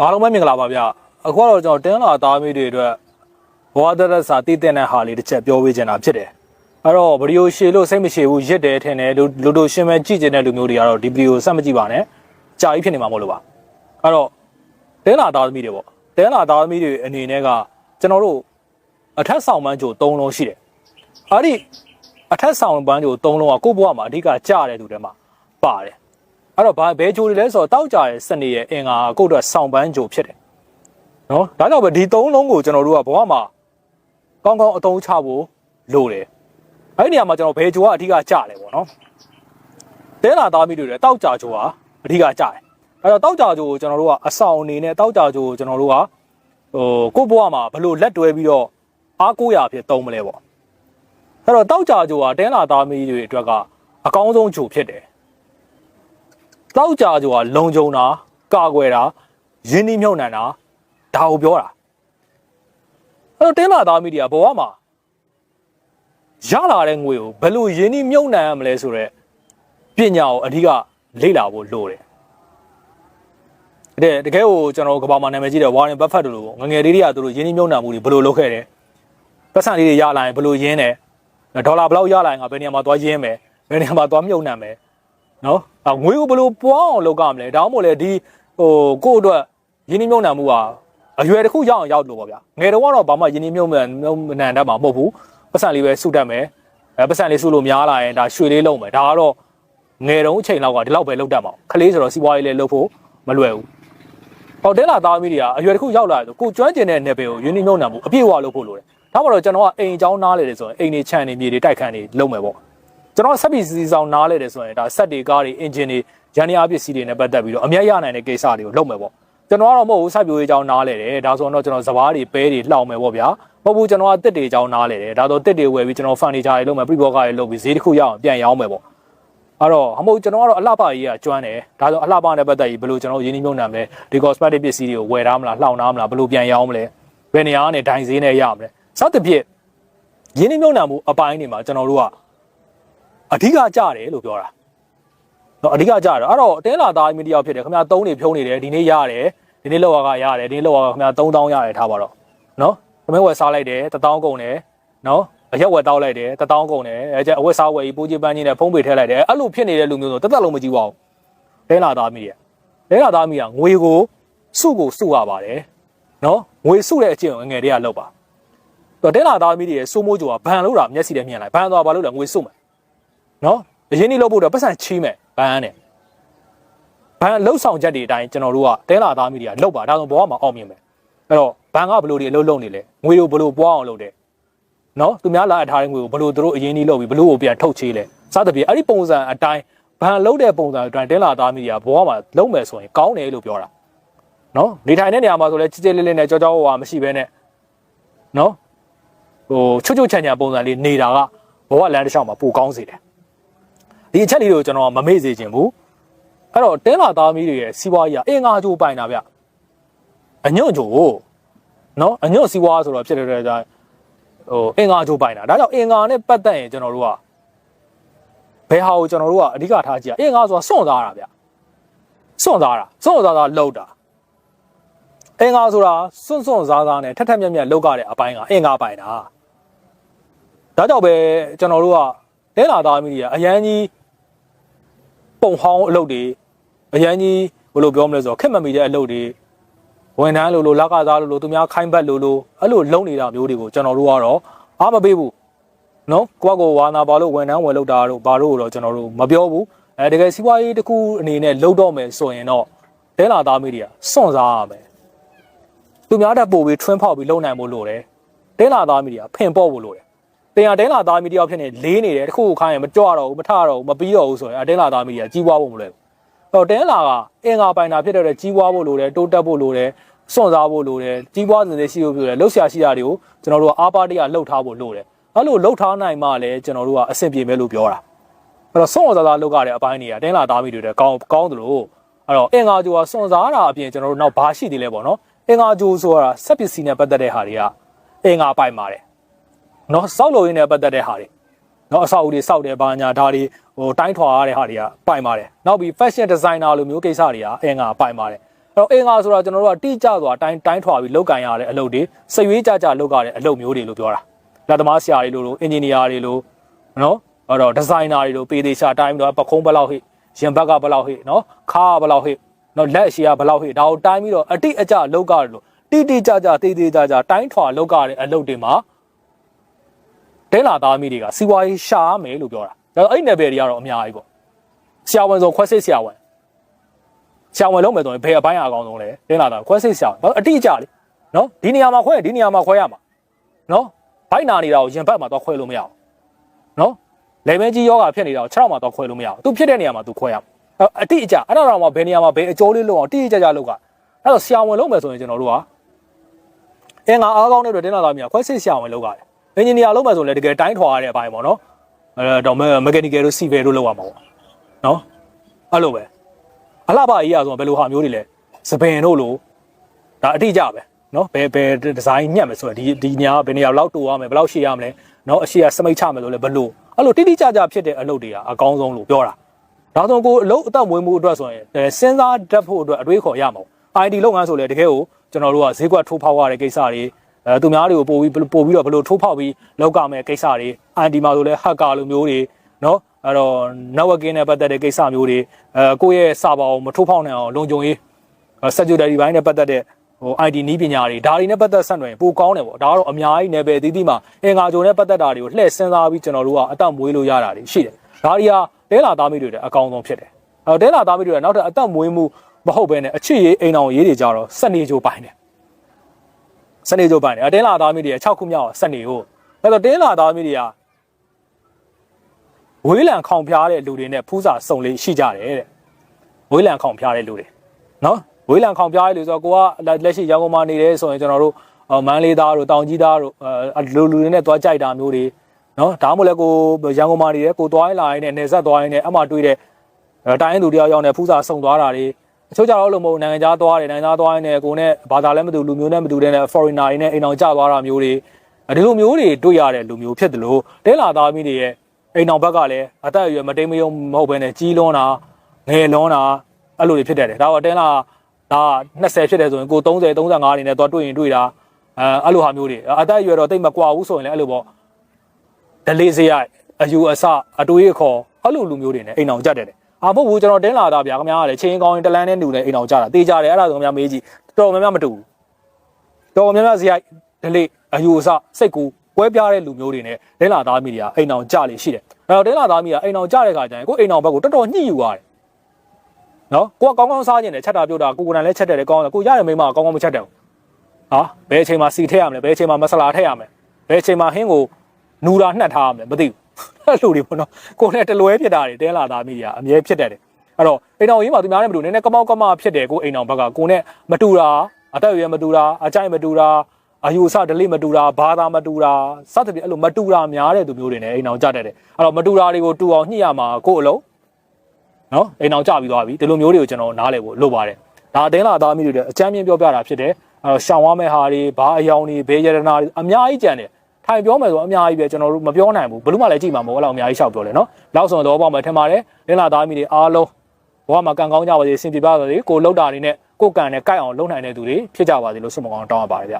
အားလုံးပဲမင်္ဂလာပါဗျအခုကတော့ကျွန်တော်တင်းလာသားမိတွေအတွက်ဘဝတရစာတည်တဲ့ဟာလေးတစ်ချက်ပြောပေးချင်တာဖြစ်တယ်အဲ့တော့ဗီဒီယိုရှည်လို့စိတ်မရှည်ဘူးရစ်တယ်ထင်တယ်လူလူတို့ရှင်းမဲကြည့်ကျင်တဲ့လူမျိုးတွေကတော့ဒီဗီဒီယိုဆက်မကြည့်ပါနဲ့ကြာကြီးဖြစ်နေမှာမဟုတ်လို့ပါအဲ့တော့တင်းလာသားသမီးတွေပေါ့တင်းလာသားသမီးတွေအနေနဲ့ကကျွန်တော်တို့အထက်ဆောင်ပန်းကြို၃လုံးရှိတယ်အဲ့ဒီအထက်ဆောင်ပန်းကြို၃လုံးကကိုယ့်ဘဝမှာအဓိကကြားတဲ့သူတွေမှာပါတယ် အဲ့တော့ဘာဘဲကြိုတွေလဲဆိုတော့တောက်ကြရဲ့စနေရဲ့အင်္ဂါကိုယ့်အတွက်ဆောင်ပန်းကြိုဖြစ်တယ်နော်ဒါကြောင့်ပဲဒီ၃လုံးကိုကျွန်တော်တို့ကဘဝမှာကောင်းကောင်းအသုံးချဖို့လိုတယ်အဲ့ဒီနေရာမှာကျွန်တော်ဘဲကြိုကအဓိကကြားတယ်ပေါ့နော်တဲလာသားမိတွေလည်းတောက်ကြကြိုကအဓိကကြားတယ်အဲ့တော့တောက်ကြကြိုကိုကျွန်တော်တို့ကအဆောင်အနေနဲ့တောက်ကြကြိုကိုကျွန်တော်တို့ကဟိုကိုယ့်ဘဝမှာဘလို့လက်တွဲပြီးတော့အားကိုးရဖြစ်သုံးမလဲပေါ့အဲ့တော့တောက်ကြကြိုကတဲလာသားမိတွေအတွက်က အကောင်းဆုံးဂျိုဖြစ်တယ် တောက်ကြကြိုကလုံခြုံတာကာကွယ်တာရင်းနှီးမြှုပ်နှံတာဒါကိုပြောတာအဲ့တော့တင်းလာသားမိတွေကဘဝမှာရလာတဲ့ငွေကိုဘယ်လိုရင်းနှီးမြှုပ်နှံရမလဲဆိုတော့ပညာကိုအဓိကလေ့လာဖို့လိုတယ်တဲ့တကယ်ကိုကျွန်တော်ကဘာမှနာမည်ကြီးတဲ့ဝါရင်ဘတ်ဖတ်တို့လိုငငယ်လေးတွေကသူတို့ရင်းနှီးမြှုပ်နှံမှုတွေဘယ်လိုလုပ်ခဲ့တယ်ပတ်စံလေးတွေရလာရင်ဘယ်လိုရင်းတယ်ဒေါ်လာဘယ်လောက်ရလာရင်ငါဘယ်နေရာမှာသွားရင်းမယ်ဘယ်နေရာမှာသွားမြှုပ်နှံမယ် နော်အငွေကိုဘယ်လိုပွားအောင်လုပ်ကြမလဲဒါမှမဟုတ်လေဒီဟိုကိုယ့်အတွက်ရင်းနှီးမြှုပ်နှံမှုကအရွယ်တစ်ခုရောက်အောင်ရောက်လို့ပေါ့ဗျာငယ်တော့ကတော့ဘာမှရင်းနှီးမြှုပ်နှံမြှုပ်နှံတတ်မှာမဟုတ်ဘူးပတ်စံလေးပဲစုတတ်မယ်အဲပတ်စံလေးစုလို့များလာရင်ဒါရွှေလေးလုံးမယ်ဒါကတော့ငယ်တုန်းအချိန်လောက်ကဒီလောက်ပဲလုပ်တတ်မှာခလေးဆိုတော့စီးပွားရေးလေးလုပ်ဖို့မလွယ်ဘူးဟောတဲလာသားမီးတွေကအရွယ်တစ်ခုရောက်လာတယ်ဆိုကိုကျွမ်းကျင်တဲ့နယ်ပယ်ကိုရင်းနှီးမြှုပ်နှံမှုအပြည့်အဝလုပ်ဖို့လိုတယ်ဒါမှမဟုတ်ကျွန်တော်ကအိမ်အကြောင်းနားလေတယ်ဆိုရင်အိမ်တွေခြံတွေမြေတွေတိုက်ခန်းတွေလုပ်မယ်ပေါ့ ကျွန်တော်ဆက်ပြီးစီဆောင်နားလေတယ်ဆိုရင်ဒါဆက်တွေကားတွေအင်ဂျင်တွေရန်ရပစ္စည်းတွေနဲ့ပတ်သက်ပြီးတော့အမြတ်ရနိုင်တဲ့ကိစ္စတွေကိုလုပ်မယ်ပေါ့ကျွန်တော်ကတော့မဟုတ်ဘူးစိုက်ပျိုးရေးအကြောင်းနားလေတယ်ဒါဆိုတော့ကျွန်တော်စပားတွေပဲတွေလှောင်မယ်ပေါ့ဗျာမဟုတ်ဘူးကျွန်တော်ကတစ်တွေအကြောင်းနားလေတယ်ဒါဆိုတစ်တွေဝယ်ပြီးကျွန်တော်ဖန်နီချာတွေလုပ်မယ်ပြိဘောကတွေလုပ်ပြီးဈေးတစ်ခုရအောင်ပြန်ရောင်းမယ်ပေါ့အဲ့တော့အမို့ကျွန်တော်ကတော့အလှပကြီးကကျွမ်းတယ်ဒါဆိုအလှပနဲ့ပတ်သက်ပြီးဘယ်လိုကျွန်တော်ရင်းနှီးမြှုပ်နှံမလဲဒီ cosmetic ပစ္စည်းတွေကိုဝယ်ထားမလားလှောင်ထားမလားဘယ်လိုပြန်ရောင်းမလဲဘယ်နေရာကနေဒိုင်ဈေးနဲ့ရမလဲစသဖြင့်ရင်းနှီးမြှုပ်နှံမှုအပိုင်းတွေမှာကျွန်တော်တို့က အဓိကကြတယ်လို့ပြောတာတော့အဓိကကြတယ်အဲ့တော့အတင်းလာသားမီဒီယာဖြစ်တယ်ခင်ဗျာသုံးနေဖြုံးနေတယ်ဒီနေ့ရတယ်ဒီနေ့လောက်ကရတယ်ဒီနေ့လောက်ကခင်ဗျာ3000ရတယ်ထားပါတော့နော်သမင်းဝယ်စားလိုက်တယ်1000ကုန်တယ်နော်အရက်ဝယ်တောက်လိုက်တယ်1000ကုန်တယ်အဲကျအဝက်စားဝယ်ပြီးပိုးကြီးပန်းကြီးနဲ့ဖုံးပေထည့်လိုက်တယ်အဲ့လိုဖြစ်နေတဲ့လူမျိုးဆိုတက်တက်လုံးမကြည့်ပါဘူးတင်းလာသားမီဒီယာတင်းလာသားမီဒီယာငွေကိုစုကိုစုရပါတယ်နော်ငွေစုတဲ့အကျင့်ကိုငယ်တွေကလောက်ပါတော့တင်းလာသားမီဒီယာစိုးမိုးကြိုကဘန်လို့တာမျက်စိနဲ့မြင်လိုက်ဘန်သွားဘာလို့လဲငွေစုမယ် နော်အရင်ကြီးလောက်ဖို့တော့ပတ်စံချီးမယ်ဘန်နဲ့ဘန်လှုပ်ဆောင်ချက်တွေအတိုင်းကျွန်တော်တို့ကတဲလာသားမီဒီယာလောက်ပါဒါဆိုဘောကမှာအောင်မြင်မယ်အဲ့တော့ဘန်ကဘလို့ဒီအလုပ်လုပ်နေလဲငွေတို့ဘလို့ပွားအောင်လုပ်တယ်နော်သူများလာအပ်ထားတဲ့ငွေကိုဘလို့တို့အရင်ကြီးလုပ်ပြီးဘလို့ကိုပြန်ထုတ်ချေးလဲစသဖြင့်အဲ့ဒီပုံစံအတိုင်းဘန်လုပ်တဲ့ပုံစံအတိုင်းတဲလာသားမီဒီယာဘောကမှာလုံးမယ်ဆိုရင်ကောင်းတယ်လို့ပြောတာနော်နေထိုင်တဲ့နေရာမှာဆိုလဲချစ်ချစ်လေးလေးနဲ့ကြောကြောဝါမရှိဘဲနဲ့နော်ဟိုချွတ်ချွတ်ချန်ချန်ပုံစံလေးနေတာကဘောကလမ်းတစ်လျှောက်မှာပိုကောင်းစေတယ် ဒီအချက်လေးကိုကျွန်တော်မမေ့စေချင်ဘူးအဲ့တော့တင်းလာသားမီးတွေရဲ့စီးပွားရေးကအင်္ဂါကြိုးပိုင်တာဗျအညွန့်ကြိုးနော်အညွန့်စီးပွားဆိုတော့ဖြစ်တဲ့အတွက်ကြောင့်ဟိုအင်္ဂါကြိုးပိုင်တာဒါကြောင့်အင်္ဂါနဲ့ပတ်သက်ရင်ကျွန်တော်တို့ကဘယ်ဟာကိုကျွန်တော်တို့ကအဓိကထားကြည့်ရအင်္ဂါဆိုတာစွန့်စားတာဗျစွန့်စားတာစွန့်စားတာလောက်တာအင်္ဂါဆိုတာစွန့်စွန့်စားစားနဲ့ထက်ထက်မြက်မြက်လောက်ကြတဲ့အပိုင်းကအင်္ဂါပိုင်တာဒါကြောင့်ပဲကျွန်တော်တို့ကတဲလာသားမီးတွေကအရန်ကြီး ပုံဟောင်းအလုပ်တွေအရန်ကြီးဘယ်လိုပြောမလဲဆိုတော့ခက်မမီတဲ့အလုပ်တွေဝန်ထမ်းလို့လို့လက်ကစားလို့လို့သူများခိုင်းဘက်လို့လို့အဲ့လိုလုံနေတာမျိုးတွေကိုကျွန်တော်တို့ကတော့အားမပေးဘူးနော်ကိုကကိုဝါနာပါလို့ဝန်ထမ်းဝင်လုပ်တာတို့ဘာလို့တော့ကျွန်တော်တို့မပြောဘူးအဲတကယ်စီးပွားရေးတစ်ခုအနေနဲ့လုပ်တော့မယ်ဆိုရင်တော့တဲလာသားမီးတွေကစွန့်စားရမယ်သူများတက်ပို့ပြီးထွန်းဖောက်ပြီးလုံနိုင်ဖို့လိုတယ်တဲလာသားမီးတွေကဖင်ပေါ့ဖို့လိုတယ် တင်ရတဲလာသားမီတယောက်ဖြစ်နေလေးနေတယ်တခုခုခိုင်းရင်မကြွတော့ဘူးမထတော့ဘူးမပြီးတော့ဘူးဆိုရင်အတဲလာသားမီကကြီးပွားဖို့မလွယ်ဘူးတော့တဲလာကအင်္ဂါပိုင်တာဖြစ်တဲ့ကြီးပွားဖို့လိုတယ်တိုးတက်ဖို့လိုတယ်စွန့်စားဖို့လိုတယ်ကြီးပွားစင်စစ်ရှိဖို့လိုတယ်လှုပ်ရှားရှိတာတွေကိုကျွန်တော်တို့ကအားပါတရလှုပ်ထားဖို့လိုတယ်အဲ့လိုလှုပ်ထားနိုင်မှလည်းကျွန်တော်တို့ကအဆင်ပြေမယ်လို့ပြောတာအဲ့တော့စွန့်စားစားလှုပ်ရတဲ့အပိုင်းတွေကတဲလာသားမီတွေတဲ့ကောင်းကောင်းသလိုအဲ့တော့အင်္ဂါဂျိုကစွန့်စားတာအပြင်ကျွန်တော်တို့နောက်ဘာရှိသေးလဲပေါ့နော်အင်္ဂါဂျိုဆိုတာစက်ပစ္စည်းနဲ့ပတ်သက်တဲ့ဟာတွေကအင်္ဂါပိုင်ပါတယ် နော်စောက်လို့ရင်းနဲ့ပတ်သက်တဲ့ဟာတွေနော်အဆောက်အဦတွေစောက်တယ်ဘာညာဒါတွေဟိုတိုင်းထွာရတဲ့ဟာတွေကပိုင်ပါတယ်နောက်ပြီး fashion designer လိုမျိုးကိစ္စတွေကအင်္ဂါပိုင်ပါတယ်တော့အင်္ဂါဆိုတာကျွန်တော်တို့ကတိကျစွာတိုင်းတိုင်းထွာပြီးလောက်ကန်ရတဲ့အလုပ်တွေစိတ်ရွေးကြကြလောက်ရတဲ့အလုပ်မျိုးတွေလို့ပြောတာလက်သမားဆရာတွေလို့လို့အင်ဂျင်နီယာတွေလို့နော်အဲ့တော့ဒီဇိုင်နာတွေလို့ပေသေးရှာတိုင်းတော့ပခုံးဘယ်လောက်ဟိရင်ဘက်ကဘယ်လောက်ဟိနော်ခါကဘယ်လောက်ဟိနော်လက်ရှိကဘယ်လောက်ဟိဒါကိုတိုင်းပြီးတော့အတိအကျလောက်ရတယ်လို့တိတိကျကျတေးသေးကြကြတိုင်းထွာလောက်ရတဲ့အလုပ်တွေမှာ တဲလာသားမိတွေကစီဝါရေးရှာရမယ်လို့ပြောတာဒါတော့အဲ့နယ်ပယ်တွေကတော့အများကြီးပေါ့ဆရာဝန်ဆိုခွဲစိတ်ဆရာဝန်ဆရာဝန်လုံးမယ်ဆိုရင်ဘယ်အပိုင်းအကောင်းဆုံးလဲတဲလာသားခွဲစိတ်ဆရာဝန်အတိအကျလေနော်ဒီနေရာမှာခွဲရင်ဒီနေရာမှာခွဲရမှာနော်ဘိုက်နာနေတာကိုရင်ဘတ်မှာတော့ခွဲလို့မရအောင်နော်လေမဲကြီးယောဂဖြစ်နေတာကို6မှာတော့ခွဲလို့မရအောင်သူဖြစ်တဲ့နေရာမှာသူခွဲရအောင်အတိအကျအဲ့ဒါတော့မှဘယ်နေရာမှာဘယ်အကျိုးလေးလုံးအောင်တိတိကျကျလုပ်ကအဲ့တော့ဆရာဝန်လုံးမယ်ဆိုရင်ကျွန်တော်တို့ကအင်္ဂါအားကောင်းတဲ့အတွက်တင်းလာသားမြာခွဲစိတ်ဆရာဝန်လုပ်ရတယ် အင်ဂျင်နီယာလုပ်မယ်ဆိုရင်လည်းတကယ်တိုင်းထွာရတဲ့အပိုင်းပေါ့နော်အဲတော့မက်ကာနီကယ်တို့စီဗယ်တို့လုပ်ရမှာပေါ့နော်အဲ့လိုပဲအလှပအေးရဆိုဘယ်လိုဟာမျိုးတွေလဲစပင်တို့လိုဒါအတိအကျပဲနော်ဘယ်ဘယ်ဒီဇိုင်းညက်မယ်ဆိုရင်ဒီဒီညာဘယ်နေရာလောက်တူရမယ်ဘယ်လောက်ရှည်ရမလဲနော်အရှိရစမိတ်ချမယ်လို့လဲဘယ်လိုအဲ့လိုတိတိကျကျဖြစ်တဲ့အလုပ်တွေကအကောင်းဆုံးလို့ပြောတာဒါဆိုကိုအလုပ်အသက်မွေးမှုအတွက်ဆိုရင်စဉ်းစားတတ်ဖို့အတွက်အတွေးခေါ်ရမှာ ID လုပ်ငန်းဆိုလဲတကယ်ကိုကျွန်တော်တို့ကဈေးကွက်ထိုးဖောက်ရတဲ့ကိစ္စတွေ အဲသူများတွေကိုပို့ပြီးပို့ပြီးတော့ဘယ်လိုထိုးဖောက်ပြီးလောက်ကမယ်ကိစ္စတွေ ID မှာဆိုလဲ hacker လိုမျိုးတွေနော်အဲ့တော့ networking နဲ့ပတ်သက်တဲ့ကိစ္စမျိုးတွေအဲကိုယ့်ရဲ့ server ကိုမထိုးဖောက်နိုင်အောင်လုံခြုံရေး security ဘိုင်းနဲ့ပတ်သက်တဲ့ဟို ID နီးပညာတွေဒါတွေနဲ့ပတ်သက်ဆက်နွယ်ပိုကောင်းတယ်ပေါ့ဒါကတော့အများကြီးနယ်ပယ်အသီးသီးမှာအင်္ဂါကြုံနဲ့ပတ်သက်တာတွေကိုလှည့်စဉ်းစားပြီးကျွန်တော်တို့ကအသက်မွေးလို့ရတာတွေရှိတယ်ဒါတွေဟာတဲလာသားမိတွေတဲ့အကောင်းဆုံးဖြစ်တယ်အဲတော့တဲလာသားမိတွေကနောက်ထပ်အသက်မွေးမှုမဟုတ်ဘဲနဲ့အချစ်ရေးအိမ်အောင်ရေးတွေကြတော့စနေကြိုပိုင်တယ် စနေကြိုပိုင်တယ်အတင်းလာသားမိတွေ6ခုမြောက်စနေကိုအဲ့တော့တင်းလာသားမိတွေကဝေးလံခေါင်ဖျားတဲ့လူတွေနဲ့ဖူးစာစုံလေးရှိကြတယ်တဲ့ဝေးလံခေါင်ဖျားတဲ့လူတွေနော်ဝေးလံခေါင်ပြားရလို့ဆိုတော့ကိုကလက်ရှိရန်ကုန်မှာနေတယ်ဆိုရင်ကျွန်တော်တို့မန်းလေးသားတို့တောင်ကြီးသားတို့လူလူတွေနဲ့တွားကြိုက်တာမျိုးတွေနော်ဒါမှမဟုတ်လည်းကိုရန်ကုန်မှာနေတယ်ကိုတွားလာရင်းနဲ့နေဆက်သွားရင်းနဲ့အမှတွေ့တဲ့တိုင်းသူတယောက်ယောက်နဲ့ဖူးစာစုံသွားတာတွေ အချို့ကြတော့လို့မဟုတ်နိုင်ငံခြားသွားတယ်နိုင်ငံခြားသွားရင်းနဲ့ကိုနဲ့ဘာသာလည်းမတူလူမျိုးနဲ့မတူတဲ့ foreigner တွေနဲ့အိမ်အောင်ကျသွားတာမျိုးတွေဒီလိုမျိုးတွေတွေ့ရတဲ့လူမျိုးဖြစ်တယ်လို့တဲလာသားမိတွေရဲ့အိမ်အောင်ဘက်ကလည်းအသက်အရွယ်မတိမ်မယုံမဟုတ်ဘဲနဲ့ကြီးလွန်းတာငယ်လွန်းတာအဲ့လိုတွေဖြစ်တတ်တယ်ဒါတော့တဲလာဒါ20ဖြစ်တယ်ဆိုရင်ကို30 35အနေနဲ့သွားတွေ့ရင်တွေ့တာအဲအဲ့လိုဟာမျိုးတွေအသက်အရွယ်တော့တိတ်မကွာဘူးဆိုရင်လည်းအဲ့လိုပေါ့ဒလေးစရိုက်အယူအဆအတွေးအခေါ်အဲ့လိုလူမျိုးတွေနဲ့အိမ်အောင်ကြတယ် အာမဟုတ်ဘူးကျွန်တော်တင်းလာတာဗျာခင်ဗျားကလည်းချင်းကောင်းရင်တလန်းနဲ့တူနေအိမ်အောင်ကြတာတေးကြတယ်အဲ့ဒါဆိုခင်ဗျားမေးကြည့်တော်များများမတူဘူးတော်များများစရိုက်ဒလေးအယူအဆစိတ်ကူကွဲပြားတဲ့လူမျိုးတွေနဲ့တင်းလာသားမိတွေကအိမ်အောင်ကြလေရှိတယ်အဲ့တော့တင်းလာသားမိကအိမ်အောင်ကြတဲ့ခါကျရင်ကိုအိမ်အောင်ဘက်ကိုတော်တော်ညှိယူရတယ်နော်ကိုကကောင်းကောင်းစားကျင်တယ်ချက်တာပြုတ်တာကိုကိုယ်တိုင်လည်းချက်တယ်ကောင်းတယ်ကိုရရမိမကောင်းကောင်းမချက်တယ်ဟာဘယ်အချိန်မှာစီထည့်ရမလဲဘယ်အချိန်မှာမဆလာထည့်ရမလဲဘယ်အချိန်မှာဟင်းကိုနူတာနှက်ထားရမလဲမသိဘူးအဲ့ လိုတွေပေါ့နော်ကိုနဲ့တလွဲဖြစ်တာတွေတဲလာသားမိတွေကအမြဲဖြစ်တတ်တယ်အဲ့တော့အိမ်တော်ကြီးမှာသူများနဲ့မတူနည်းနည်းကမောက်ကမဖြစ်တယ်ကိုအိမ်တော်ဘက်ကကိုနဲ့မတူတာအတက်အရွယ်မတူတာအကြိုက်မတူတာအယူအဆဒလိမတူတာဘာသာမတူတာစသဖြင့်အဲ့လိုမတူတာများတဲ့သူမျိုးတွေနဲ့အိမ်တော်ကြတတ်တယ်အဲ့တော့မတူတာတွေကိုတူအောင်ညှိရမှာကိုအလုံးနော်အိမ်အောင်ကြပြီးသွားပြီဒီလိုမျိုးတွေကိုကျွန်တော်နားလည်ဖို့လိုပါတယ်ဒါအတင်းလာသားမိတွေအချမ်းမြင်ပြောပြတာဖြစ်တယ်အဲရှောင်ဝမဲ့ဟာတွေဘာအယောင်တွေဘေးရတနာတွေအများကြီးကြံတယ် ထိုင်ပြောမယ်ဆိုအများကြီးပဲကျွန်တော်တို့မပြောနိုင်ဘူးဘလို့မှလည်းကြည့်မှာမဟုတ်အဲ့လောက်အများကြီးရှောက်ပြောလေနော်လောက်ဆိုတော့ပေါ့မယ်ထင်ပါတယ်လင်းလာသားမိတွေအားလုံးဘဝမှာကံကောင်းကြပါစေစင်ပြပါစေကိုလှုပ်တာတွေနဲ့ကိုကံနဲ့ကြိုက်အောင်လုပ်နိုင်တဲ့သူတွေဖြစ်ကြပါစေလို့ဆုမကောင်းတောင်းရပါတယ်ဗျ